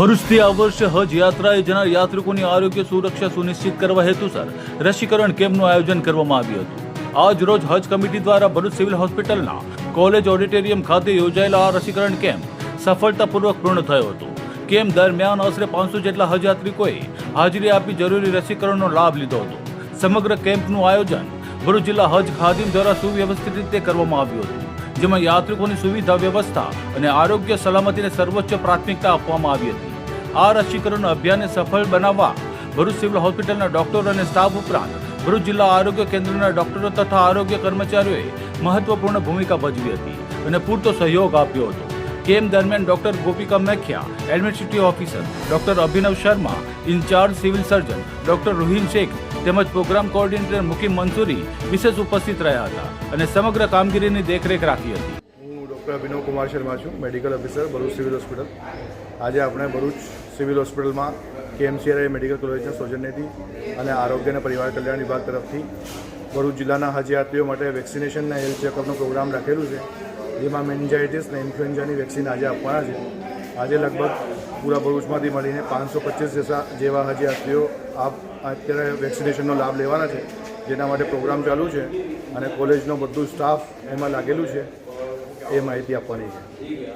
ભરૂચથી આ વર્ષે હજ યાત્રાએ જનાર યાત્રિકોની આરોગ્ય સુરક્ષા સુનિશ્ચિત કરવા હેતુસર રસીકરણ કેમ્પનું આયોજન કરવામાં આવ્યું હતું. આજ રોજ હજ કમિટી દ્વારા ભરૂચ સિવિલ હોસ્પિટલના કોલેજ ઓડિટોરિયમ ખાતે યોજાયેલા આ રસીકરણ કેમ્પ સફળતાપૂર્વક પૂર્ણ થયો હતો. કેમ્પ દરમિયાન આશરે પાંચસો જેટલા હજ યાત્રિકોએ હાજરી આપી જરૂરી રસીકરણનો લાભ લીધો હતો. સમગ્ર કેમ્પનું આયોજન ભરૂચ જિલ્લા હજ ખાદિમ દ્વારા સુવ્યવસ્થિત રીતે કરવામાં આવ્યું હતું. જેમાં યાત્રિકોની સુવિધા, વ્યવસ્થા અને આરોગ્ય સલામતીને સર્વોચ્ચ પ્રાથમિકતા આપવામાં આવી હતી. આ રસીકરણ અભિયાનને સફળ બનાવવા ભરૂચ સિવિલ હોસ્પિટલના ડોક્ટરો અને સ્ટાફ ઉપરાંત ભરૂચ જિલ્લા આરોગ્ય કેન્દ્રના ડોક્ટરો તથા આરોગ્ય કર્મચારીઓએ મહત્વપૂર્ણ ભૂમિકા ભજવી હતી અને પૂરતો સહયોગ આપ્યો હતો. કેમ્પ દરમિયાન doctor Gopika Mekhiya administrative officer, doctor Abhinav Sharma, incharge civil surgeon, doctor Ruhin Shaikh તેમજ પ્રોગ્રામ કોઓર્ડિનેટર મુકીમ મંસૂરી વિશેષ ઉપસ્થિત રહ્યા હતા અને સમગ્ર કામગીરીની દેખરેખ રાખી હતી. ડૉક્ટર અભિનવ કુમાર શર્મા છું, medical officer, Bharuch civil hospital. આજે આપણે ભરૂચ સિવિલ હોસ્પિટલમાં કેએમસીઆરઆઈ મેડિકલ કોલેજના સૌજન્યથી અને આરોગ્ય અને પરિવાર કલ્યાણ વિભાગ તરફથી ભરૂચ જિલ્લાના હજયાત્રીઓ માટે વેક્સિનેશન અને હેલ્થ ચેકઅપનો પ્રોગ્રામ રાખેલું છે, જેમાં મેન્જાઇટિસ અને ઇન્ફ્લુએન્ઝાની વેક્સિન આજે આપવાના છે. આજે લગભગ પૂરા ભરૂચમાંથી મળીને પાંચસો પચીસ જેસા જેવા હજયાત્રીઓ આપ અત્યારે વેક્સિનેશનનો લાભ લેવાના છે, જેના માટે પ્રોગ્રામ ચાલુ છે અને કોલેજનો બધું સ્ટાફ એમાં લાગેલું છે. એ માહિતી આપવાની છે